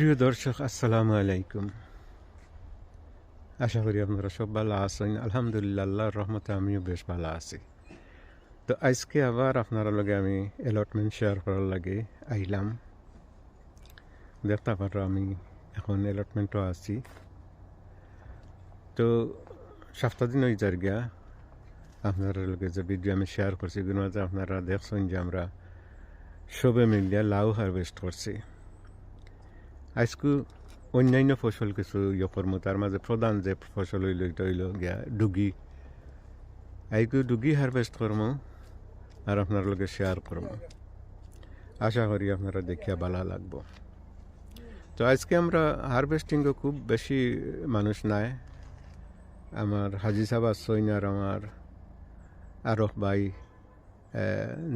প্রিয় দর্শক, আসসালামু আলাইকুম। আশা করি আপনারা সব ভালো আছেন। আলহামদুলিল্লাহ, আল্লাহর রহমতে আমিও বেশ ভালো আছি। তো আজকে আবার আপনারা লগে আমি অ্যালটমেন্ট শেয়ার করার লাগে আইলাম। দেখতে পারো আমি এখন অ্যালটমেন্টও আছি। তো সপ্তাহ দিন ওই গিয়া আপনারা লগে যে ভিডিও আমি শেয়ার করছি, এগুলো আপনারা দেখছেন যে আমরা সবে মিলিয়া লাউ হারভেস্ট করছি। আজকে অন্যান্য ফসল কিছু ইয়ে করব তার মাঝে প্রধান যে ফসল হইল এটা হইল গিয়া ডুগি। আইকু ডুগি হারভেস্ট করব আর আপনার লগে শেয়ার করব আশা করি আপনারা দেখিয়া ভালো লাগবো। তো আজকে আমরা হারভেস্টিংও খুব বেশি মানুষ নাই। আমার হাজি সাবা আসইন আর আমার আরফ ভাই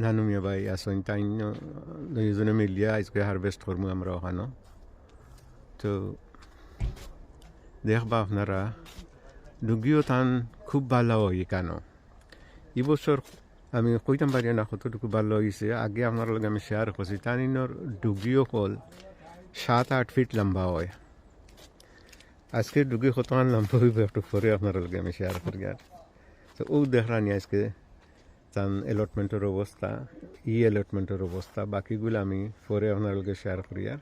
নানুমিয়া ভাই আসইন তাই দুইজনে মিলিয়া আজকে হারভেস্ট করব আমরা ওখানে। তো দেখবা আপনারা ডুগিও তান খুব ভালো হয় কেন? এবছর আমি কইতাম পারি না কতটুকু ভালো হয়েছে আগে আপনার লগে আমি শেয়ার করছি। তানিনর ডুগিও হল সাত আট ফিট লম্বা হয়। আজকে ডুগি কতক্ষণ লম্বা হইব একটু পরে আপনার লগে আমি শেয়ার করি আর তো ও দেখরানি আজকে তান অ্যালটমেন্টের অবস্থা, ই অ্যালটমেন্টের অবস্থা, বাকিগুলো আমি পরে আপনার লগে শেয়ার করি আর।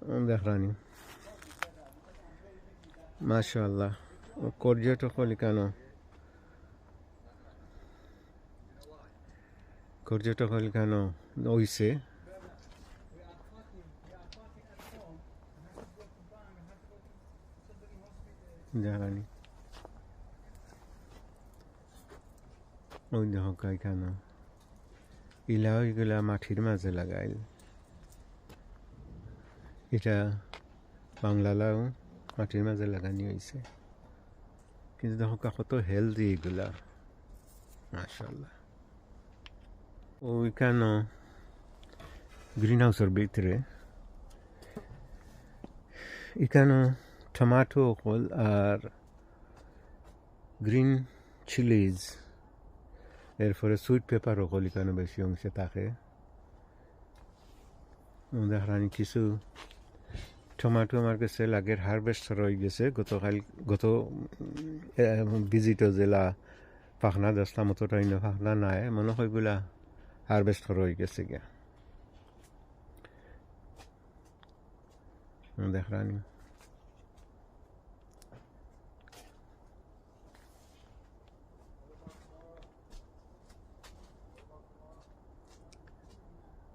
দেখরানি মাশাল্লাহ পর্যটক কেন? পর্যটক কেন? হইছে। জানি ওই দেখো কেন ইলা ওইগুলা মাটির মাঝে লাগাইল। এটা বাংলা লাউ মাটির মাঝে লাগানি হয়েছে কিন্তু দেখো কত হেলদি এগুলা। মাশাল্লাহ ওইখানে গ্রিন হাউসের ভিতরে। এখানে টমাটো হল আর গ্রিন চিলিজ এরপরে সুইট পেপার হল এখানে বেশি অংশে থাকে। দেখানি কিছু টমাটো আমার কাছে লাগের হারভেস্ট রয়ে গেছে। গতকাল, গত ভিজিটও জেলা পাখনা দশটা মতো টাইনে পাখনা নাই মনে হয়গুলা হারভেস্ট রয়ে গেছে গিয়া। দেখানি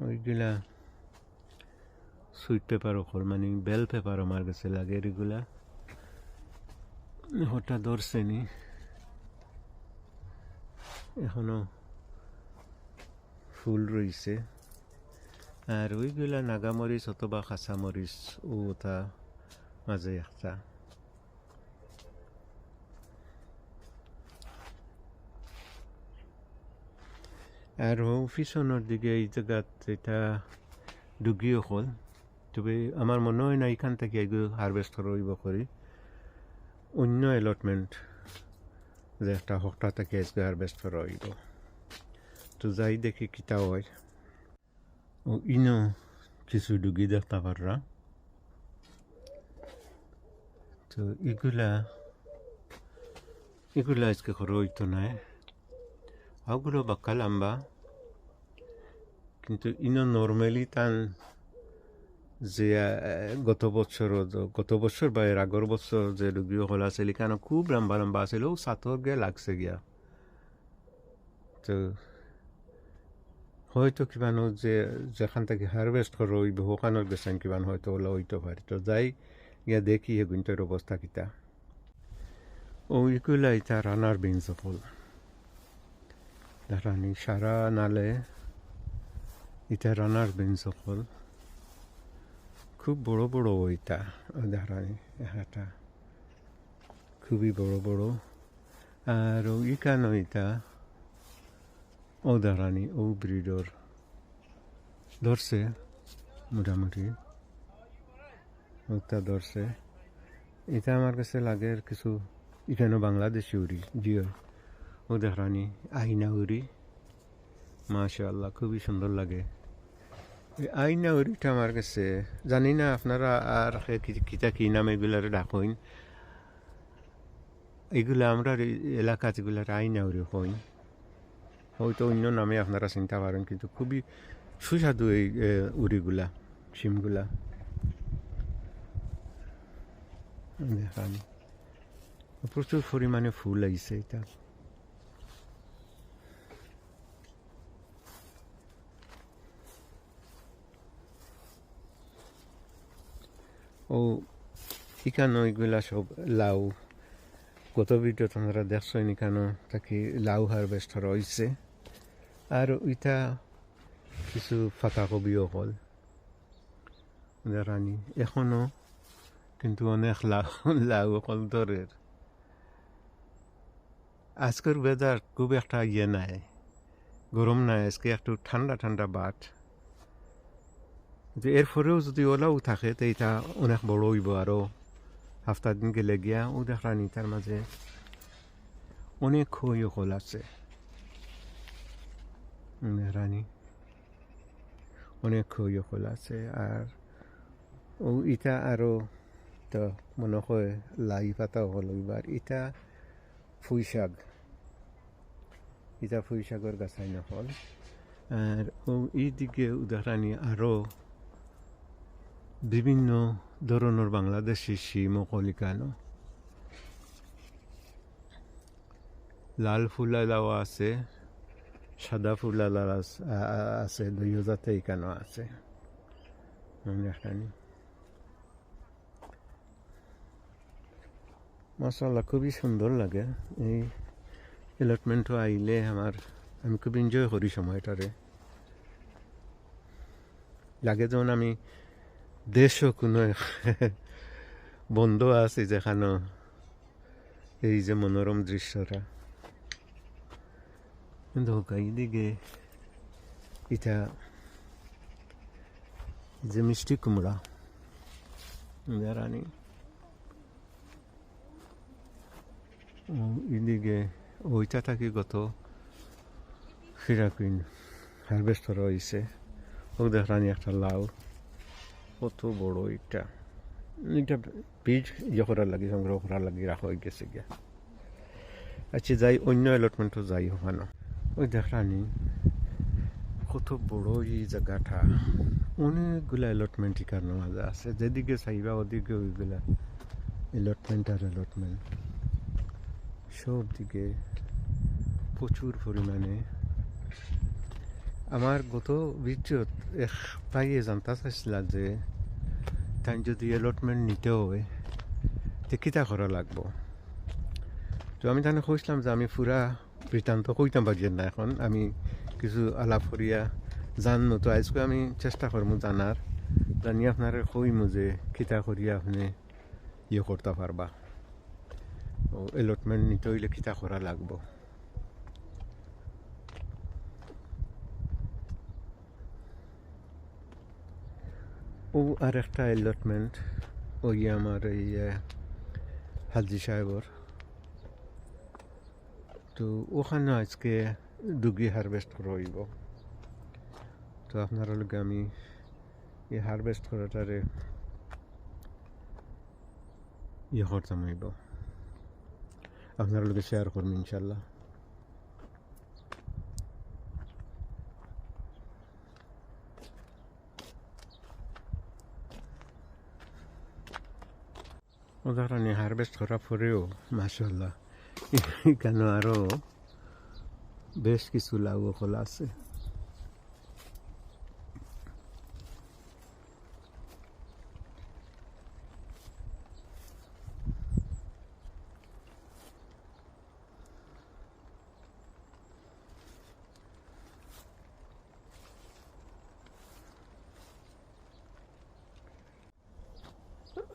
ওইগুলা সুইট পেপার ওখর মানে বেল পেপার আমার কাছে লাগে এগুলা হঠাৎ ধরছে নি এখনও ফুল রয়েছে আর ওইগুলা নাগামরিচ অথবা কাঁচামরিচ ও ওটা মাঝে একটা আর পিছনের দিকে এই জায়গাত এটা ডুগিও হল তবে আমার মনে হয় না এখান থেকে এগুলো হারভেস্ট রইব করি অন্য অ্যালটমেন্ট যে একটা হকটা থেকে এসবে হারভেস্ট রইব তো যাই দেখি কিতা হয়। ও ইনো কিছু ডুগি দেখতে পাররা তো এগুলা এগুলা আজকে রইতো নাই। ওগুলো বাক্কা লম্বা। কিন্তু ইনো নর্মালি তান যে গত বছর গত বছর বা এর আগর বছর যে রুগী হল আছিল, কেন খুব লম্বা লম্বা আছিল, ও সাতর গিয়ে লাগছে গিয়া। তো, হয়তো কিবানো যে, যেখান থেকে হারভেস্ট করো, ওই ওখানের গেছেন কিবান হয়তো ওলা হইতে পারে তো যাই, গিয়া দেখি এগুনটার অবস্থা কিতা। ওইগুলা ইতা রানার বিনস ফুল রানি সারা নালে এটা রানার বিনস ফুল খুব বড় বড় ওইটা দাঁড়ানি একটা খুবই বড় বড়। আর ইকানো ওইটা, ও দাঁড়ানি, ও ব্রিডর। ধরছে, মোটামুটি। ওটা ধরছে। এটা আমার কাছে লাগে কিছু, এখানে বাংলাদেশি উড়ি, জিও। ও দেখানি আইনা উড়ি। মাশাআল্লাহ, খুবই সুন্দর লাগে। আইনা ওরিটা আমার কাছে জানি না আপনারা আর কিতা কি নাম এগুলার ডাকইন এগুলা আমরা এলাকা যেগুলার আইনা উরি হইন হয়তো অন্য নামে আপনারা চিন্তা পারেন কিন্তু খুবই সুস্বাদু এই উড়িগুলা শিমগুলা দেখান প্রচুর পরিমাণে ফুল আইছে এটা ও ইকানো এগুলা সব লাউ। গত ভিডিও তোমরা দেখছ ইকানো, তাকি লাউ হারভেস্ট রয়েছে আর ইটা কিছু পাতাকপিও হল। রানি এখনও কিন্তু অনেক লাউ লাউ হল দরের আজকের ওয়েদার খুব একটা ইয়ে নাই। গরম নাই, আজকে একটু ঠান্ডা ঠান্ডা বাট। যে এরপরেও যদি ওলাও থাকে তো এটা অনেক বড় হইব আরও হাফতা দিন গেলে গিয়া ও দেখরানি তার মাঝে অনেক খই হল আছে রানী অনেক খই হল আছে আর ও ইটা আরও তো মনে হয় লাই পাতা হল এবার ইটা ফুই শাক ইটা ফুই শাকর গাছাই নহল আর ও এইদিকে উদাহরণী আরও বিভিন্ন ধরনের বাংলাদেশি শিম ও কলিকানো লাল ফুলা লাও আছে, সাদা ফুলা লাল আস- আ- আ- আছে দুই জাতে এখানেও আছে। দেখানি খুবই সুন্দর লাগে। এই এলটমেন্টও আইলে আমার, আমি খুব এনজয় করি সময়টারে। লাগে যেমন আমি দেশও কোনো বন্ধ আছে যেখানে এই যে মনোরম দৃশ্যটা। কিন্তু এইদিকে এটা যে মিষ্টি কুমড়া রানি এদিকে ওইটা থাকি গত ফিরাকুইন হারভেস্ট রয়েছে ও দেখানি একটা লাউ। কত বড় এটা এটা বীজ ইয়ে করার লাগে সংগ্রহ করার লাগে রাখা হয়ে গেছে গিয়া। আচ্ছা যাই অন্য অ্যালটমেন্টও যাই ওখানে। ওই দেখানি কত বড় এই জায়গাটা। অনেকগুলা অ্যালটমেন্ট এখানে মাঝে আছে। যেদিকে চাইবা ওদিকে ওইগুলা অ্যালটমেন্ট আর অ্যালটমেন্ট সব দিকে প্রচুর পরিমাণে আমার গত ভিডিওত এক পাইয়ে জানতা চাইছিলা যে তাই যদি এলটমেন্ট নিতে হয়, তে কিতা করা লাগবো? তো আমি তাহলে কইছিলাম যে আমি পুরা বৃত্তান্ত কইতাম পারি না এখন। আমি কিছু আলাপ করিয়া জানমু তো আজকে আমি চেষ্টা করব জানার জানি আপনার কইমু যে কিতা করিয়া আপনি ইয়ে করতে পারবা ও এলটমেন্ট নিতে হইলে কিতা করা লাগবো? ও আর একটা অ্যালটমেন্ট ওই আমার এই আহ, হাজি সাহেবর তো ওখানে আজকে দুগি হারভেস্ট রইব তো আপনার লগে আমি এই হারভেস্ট করাটারে ইয়ে করতাম হইব আপনার লগে শেয়ার করব ইনশাল্লাহ উদাহরণে হারভেস্ট করার পরেও মাসাল্লাহ কেন আরও বেশ কিছু লাউ ফল আছে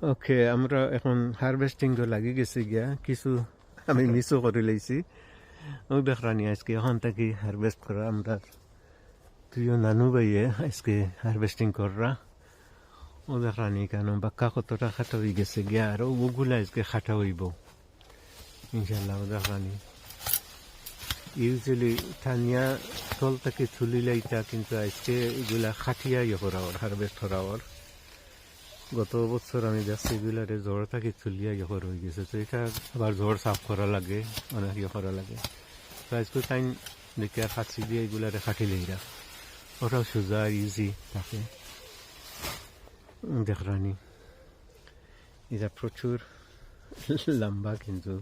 ওকে আমরা এখন হারভেস্টিং লাগি গেছি গিয়া। কিছু আমি মিসও করে লাইছি ও দেখরানি আজকে এখন থেকে হারভেস্ট করা আমরা। প্রিয় নানু ভাইয়ে আজকে হারভেস্টিং করা ও দেখরানি কেন বাক্কা কতটা খাটা হয়ে গেছে গিয়া আর ওগুলা আজকে খাটা হইব ইনশাল্লাহ ও দেখরানি ইউজুয়ালি থানিয়া তল থেকে তুলিলে এটা কিন্তু আজকে এগুলা খাটিয়া ইয়ে করা ওর হারভেস্ট করা ওর গত বছর আমি দেখছি বিলারে জ্বর থাকি চুলিয়া গেফর হয়ে গেছে, তো এটা আবার জ্বর সাফ করা লাগে অনেক ইয়ে করা লাগে। তো আজকে তাই দেখে খাচ্ছি দিয়ে এগুলারে খাটিলে এরা ওটাও সোজা ইজি থাকে। দেখরানি এটা প্রচুর লম্বা কিন্তু।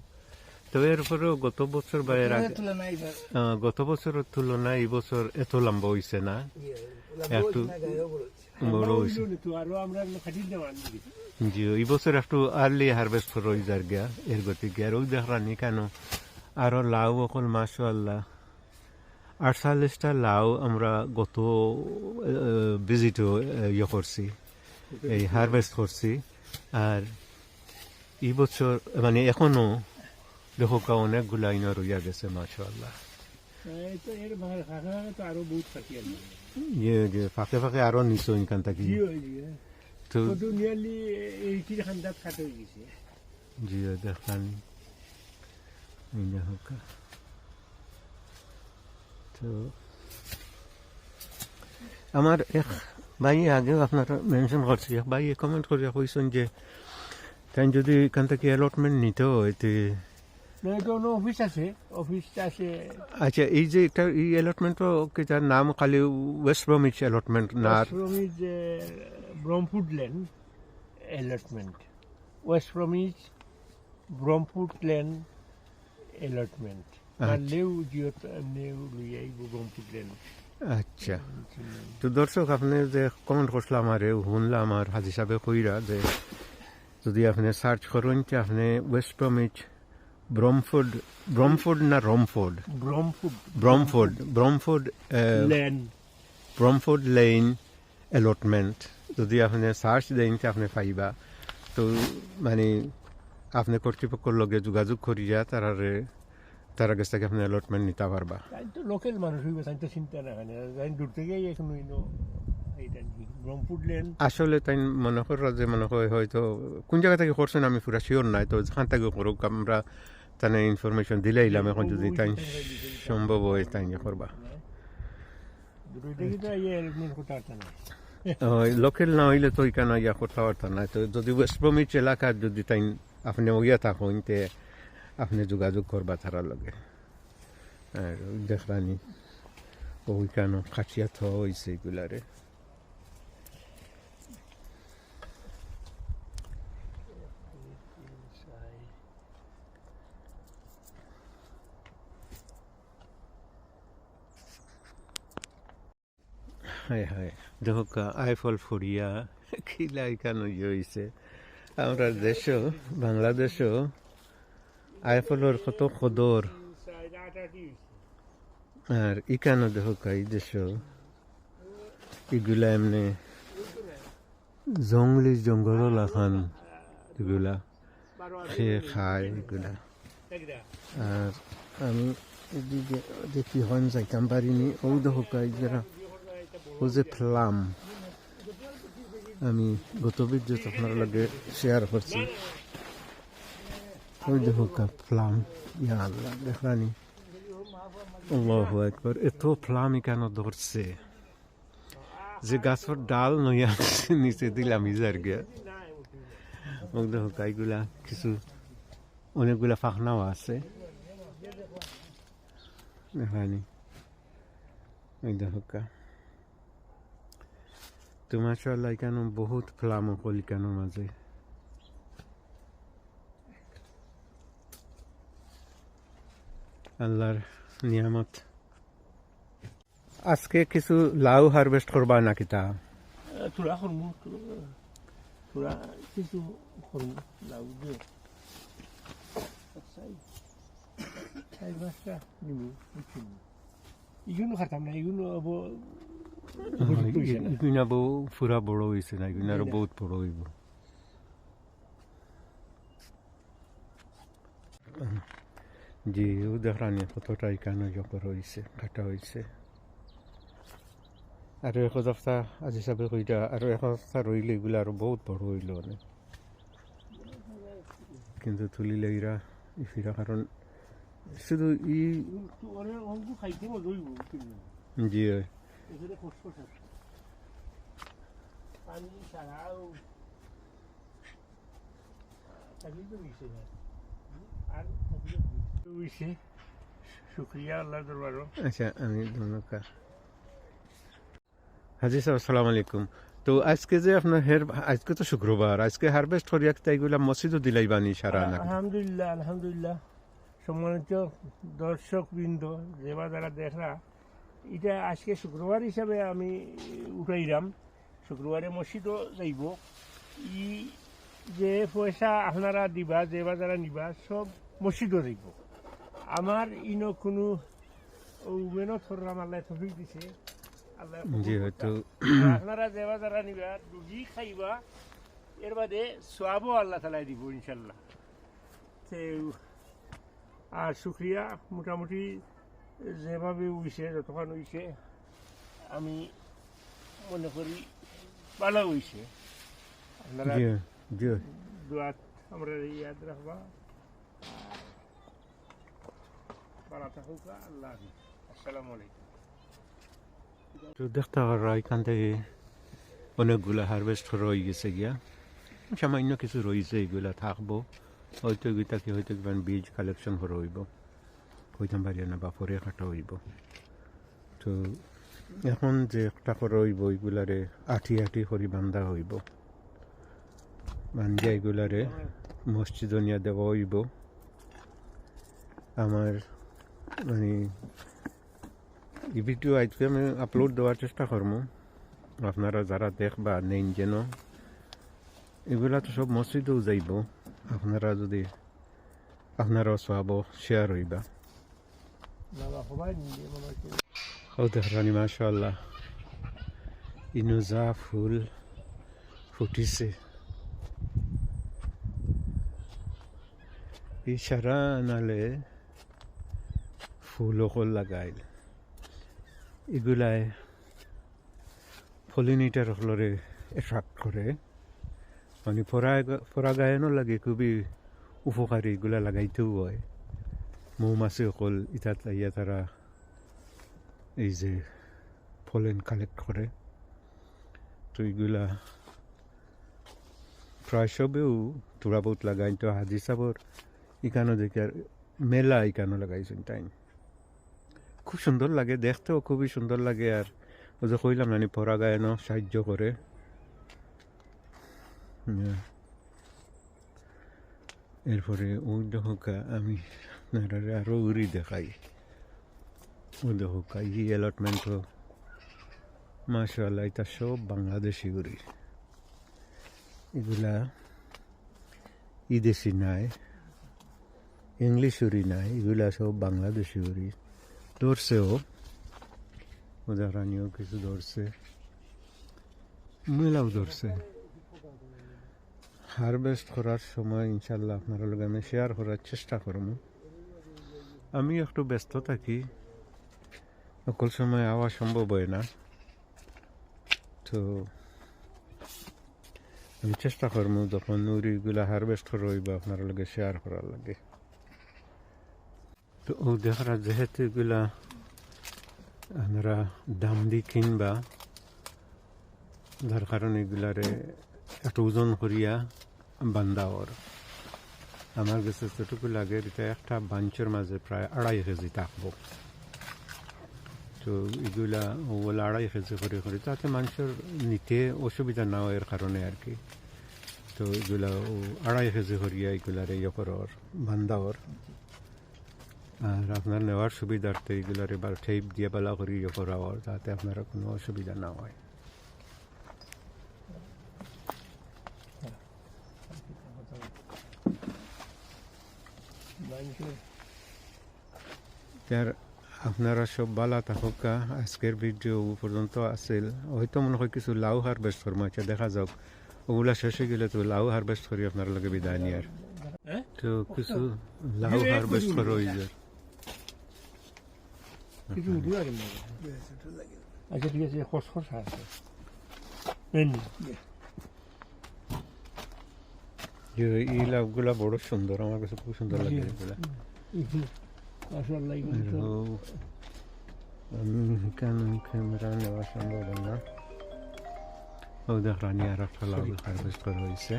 তবে এর উপরেও গত বছর বা এর আগে গত বছরের তুলনায় এই বছর এত লম্বা হইছে না। একটু বড় হইছে। তো আরও আমরা খাটি দেওয়ান জি এই বছর একটু আর্লি হারভেস্ট হয়ে যার গিয়া এর গতিকে আর ওই দেখরানি কেন? আরও লাউ অকল মাসো আল্লাহ আটচল্লিশটা লাউ আমরা গত ভিজিটও ইয়ে করছি। এই হারভেস্ট করছি। আর এই বছর মানে এখনও দেখো কা অনেকগুলা ইনো রইয়া গেছে মাসো আল্লাহ তো এর ভাগ হাঁকা তো আরও বহুত খাটি আছে ইয়ে ফাঁকে ফাঁকে আরও নিচো ইনকান থাকি তো জি আমার এক ভাই আগেও আপনারা মেনশন করছি এক ভাই কমেন্ট করে কইছেন যে তাই যদি এখান থেকে অ্যালটমেন্ট নিতে হয় কোনো অফিস আছে? অফিস আছে আচ্ছা এই যে একটা এই অ্যালটমেন্টও কি তার নাম? খালি ওয়েস্ট ব্রমিচ অ্যালটমেন্ট না? আর প্রমিজ ব্রহ্মপুট ল্যান্ড অ্যালটমেন্ট ওয়েস্ট প্রমিজ ব্রহ্মপুট ল্যান্ড অ্যালটমেন্ট আর লেউ জিওত নেউ লইয়াই ব্রহ্মপুট ল্যান্ড আচ্ছা। তো দর্শক আপনি যে কমেন্ট করছিলাম আমার শুনলাম আর হাজি সাহেব কইরা যে যদি আপনি সার্চ করেন যে আপনি ওয়েস্ট ব্রমিচ ব্রমফোর্ড ব্রমফোর্ড না Romford ব্রহ্মপুট Bromford Bromford land Bromford Lane allotment যদি আপনি সার্চ দেন আপনি পাইবা। তো মানে আপনি কর্তৃপক্ষের লগে যোগাযোগ করিয়া তারারে তার কাছ থেকে আপনি অ্যালটমেন্ট নিতে পারবা। তো লোকাল মানুষ হইবে তাই তো চিন্তা না হয়। তাই দূর থেকেই এখন আসলে তাই মনে করো যে মনে হয় হয়তো কোন জায়গা থেকে করছেন আমি পুরা শিওর নাই। তো যেখান থেকে করুক আমরা তানে ইনফরমেশন দিলে ইলাম এখন যদি তাই সম্ভব হয় তাই ইয়ে করবা ইয়ে পারত লোকেল না হইলে তো এখানে ইয়া করতে পারতাম না তো যদি ওয়েস্ট ব্রমিচ এলাকার যদি তাই আপনি ওইয়া থাকুন তে আপনি যোগাযোগ করবা তারার লগে আর দেখরানি ওইখানে খাটিয়া থা হয়েছে এগুলারে হায় হায় দেখো আইফল ফুরিয়া খিলা এখানে ইয়ে হয়েছে আমরা দেশও, বাংলাদেশও আইফলের কত কদর। আর ইকানো দেখো এই দেশ এগুলা এমনি জঙ্গলি জঙ্গল লাখান এগুলা খেয়ে খায় এগুলা। আর আমি এদিকে দেখি হন যাইতাম পারিনি ও দেখো যারা যে ফ্লাম আমি গত ভিডিও আপনার লগে শেয়ার করছি, ওই দেখো ফ্লাম ইয়া আল্লাহ দেখানি আল্লাহু একবার এত ফ্লাম কেন ধরছে? যে গাছের ডাল নইয়া নিচে দিলাম ইজার গিয়া। মোক দেখো, গাইগুলা কিছু, অনেকগুলা ফাঁকনাও আছে। দেখানি ওই দেখো তো এখানে বহুত ফ্লাম এখানের মাঝে আল্লাহর নিয়ামত। আজকে কিছু লাউ হারভেস্ট করবা নাকি তা তোরা কিছু লাউ না হব ইগুনা বউ পুরা বড় হয়েছে না ইগুনা আরও বহুত বড় হইব জি ও দেখানি কতটা এখানে জকর হয়েছে কাটা হয়েছে আৰু এক সপ্তাহ আজি চাবে কইটা আৰু এক সপ্তাহ রইলে এগুলো আরও বহুত বড় হইল অনেক কিন্তু তুলিলে এরা ইফিরা কারণ শুধু ই জি হয়। এখানে খসখস আছে। পানি ছাড়াও থাকলেই তো মিশে না আর থাকলে মিশে শুক্রিয়া আল্লাহ দরবারও। আচ্ছা আমি ধন্যবাদ। হাজি সাহেব আসসালামু আলাইকুম। তো আজকে যে আপনার হের আজকে তো শুক্রবার আজকে হারভেস্ট করিয়া তাইগুলা মসজিদও দিলাইবানি সারা না আলহামদুলিল্লাহ আলহামদুলিল্লাহ। সম্মানিত দর্শক বৃন্দ যেবা যারা দেখা এটা আজকে শুক্রবার হিসাবে আমি উঠাইলাম। শুক্রবারে মসজিদও যাইব। ই যে পয়সা আপনারা দিবা যেবা যারা নিবা সব মসজিদও যাইব। আমার ইনো কোনো মেহনত করলাম আল্লাহ তফিক দিছে। আল্লাহ আপনারা যেবা যারা নিবা রুজি খাইবা এর বাদে সোয়াবও আল্লাহ তালাই দিব ইনশাল্লাহ তে আর শুক্রিয়া। মোটামুটি যেভাবে উইছে যতক্ষণ উইছে আমি মনে করি ভালো হইছে আপনারা জি জি। দোয়াত আমরা ইয়াদ রাখবা। ভালো থাকুক আল্লাহ আসসালামু আলাইকুম। দেখতে পারো এখান থেকে অনেকগুলা হারভেস্ট রয়ে গেছে গিয়া। সামান্য কিছু রয়েছে এগুলা থাকব। হয়তো এগুলাকে হয়তো কিমান বীজ কালেকশন হইব হইতাম পারি না কাটা হইব। তো এখন যে একটা করা হইব এগুলারে আঠি আঠি করে বান্ধা হইব। বান্ধিয়া এগুলারে মসজিদ নিয়ে দেওয়া হইব। আমার মানে এই ভিডিও আজকে আমি আপলোড দেওয়ার চেষ্টা করব আপনারা যারা দেখবা, নেন যেন। এগুলা তো সব মসজিদেও যাইব। আপনারা যদি, আপনারাও চাব শেয়ার হইবা। ও দেখরানি মাশাল্লাহ ইনুজা ফুল ফুটিছে। ইশারা নালে ফুল অকল লাগাইল। এগুলায় পলিনেটার হলরে এট্রাক্ট করে। মানে পরাগায়নও লাগে, খুবই উপকারী এগুলা লাগাইতেও হয়। মৌমাছি অকল ইতাত লাইয়া তারা এই যে ফলেন কালেক্ট করে তো এইগুলা প্রায় সবেও তোরা বহুত লাগাই তো হাজি সাবর ইকানো দেখে আর মেলা ইকানো লাগাইছেন টাইম খুব সুন্দর লাগে দেখতেও খুবই সুন্দর লাগে আর ও যে কইলাম নানি পরা গায়নও সাহায্য করে এরপরে ওই দেখা আমি আপনারা আরও উড়ি দেখাই ও দেখো ই অ্যালটমেন্ট মাশাল্লাহ এটা সব বাংলাদেশি উড়ি এগুলা ই দেশি নাই ইংলিশ উড়ি নাই এগুলা সব বাংলাদেশি উড়ি ধরছেও উদাহরণীয় কিছু ধরছে মেলাও ধরছে হারভেস্ট করার সময় ইনশাল্লাহ আপনার লগে আমি শেয়ার করার চেষ্টা করব আমি একটু ব্যস্ত থাকি। সকল সময় আওয়া সম্ভব হয় না। তো আমি চেষ্টা করব যখন নুরিগুলা হারভেস্ট করব আপনার লগে শেয়ার করার লাগে। তো ও দেখার যেহেতু এগুলা আমরা দাম দিয়ে কিনবা, যার কারণে এগুলারে একটু ওজন করিয়া বান্ধা ওর। আমার কাছে যেটুকু লাগে, এটা একটা বাঞ্চের মাঝে প্রায় আড়াই কেজি থাকব। তো এগুলা ওগুলা আড়াই কেজি করে করে, তাতে মানুষের নিতে অসুবিধা না এর কারণে আর কি। তো এগুলা ও আড়াই কেজি করিয়া এগুলার ইয়ে করর বান্ধাওর আর আপনার নেওয়ার সুবিধার্থে এগুলার এবার ঠেপ দিয়ে বেলা করে ইয়ে করাওয়ার, তাতে আপনারা কোনো অসুবিধা না হয়। তার আপনারা সব বালা থাকা আজকের ভিডিও পর্যন্ত আছিল। হয়তো মনে হয় কিছু লাউ হারভেস্ট করব আচ্ছা দেখা যাক। ওগুলা শেষ হয়ে গেলে তো লাউ হারভেস্ট করি আপনার লগে বিদায় নিয়ার। তো কিছু লাউ হারভেস্ট করো ওই যে আচ্ছা ঠিক আছে খসখস আছে। যে এই লাউগুলা বড় সুন্দর আমার কাছে খুব সুন্দর লাগে। এগুলা। তো। আমি ক্যামেরা নেওয়া সম্ভব না? ও দেখ রানি আর একটা হারভেস্ট করা হয়েছে।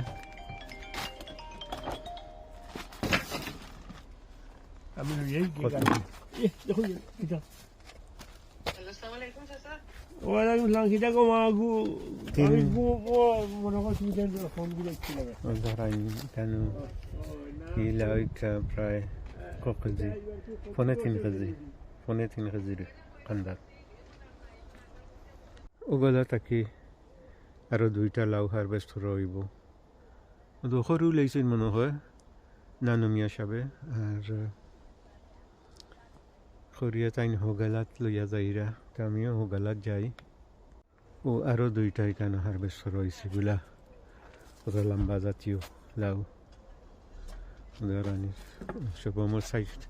আসসালামু কো দেখ প্রায় ক কেজি? পনে তিন কেজি। পনে তিন কেজির কান্দার। ওগুলা থাকি আৰু দুইটা লাউ হারভেস্ট রইব। সৰু লাইছিল মনে হয় নানমীয়া হিচাপে আৰু খৰিয়া তাইন হোগালাত লইয়া যাইরা তো আমিও হোগালাত যাই ও আরও দুইটা এখানে হারভেস্ট রয়েছে গুলা ওটা লম্বা জাতীয় লাউ। ধরানির সব আমার সাইড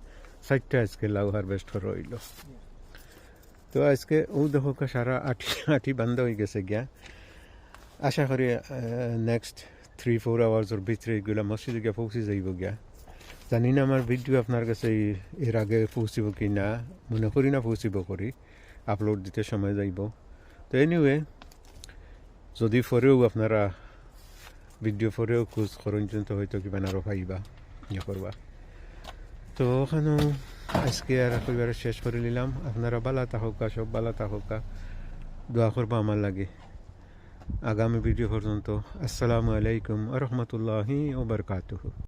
সাইডটা আজকে লাউ হারভেস্ট রইল তো আজকে ও দেখো সারা আটি আটি বন্ধ হয়ে গেছে গিয়া। আশা করি নেক্সট থ্রি ফোর আওয়ার্সের ভিতরে এগুলা মসজিদে গিয়া পৌঁছে যাইব গিয়া। জানি না আমার ভিডিও আপনার কাছে এর আগে পৌঁছিব কি না মনে করি না পৌঁছিব করি। আপলোড দিতে সময় যাইব। তো এনিওয়ে যদি পরেও আপনারা ভিডিও পরেও খোঁজ করুন, কিন্তু হয়তো কিবা আরও পাইবা ইয়ে করবা। তো ওখানে আজকে আর একেবারে শেষ করে নিলাম। আপনারা বালা থাকুকা সব বালা থাকুকা দোয়া করবা আমার লাগে। আগামী ভিডিও পর্যন্ত, আসসালামু আলাইকুম রহমতুল্লাহি ওবরকাতুহ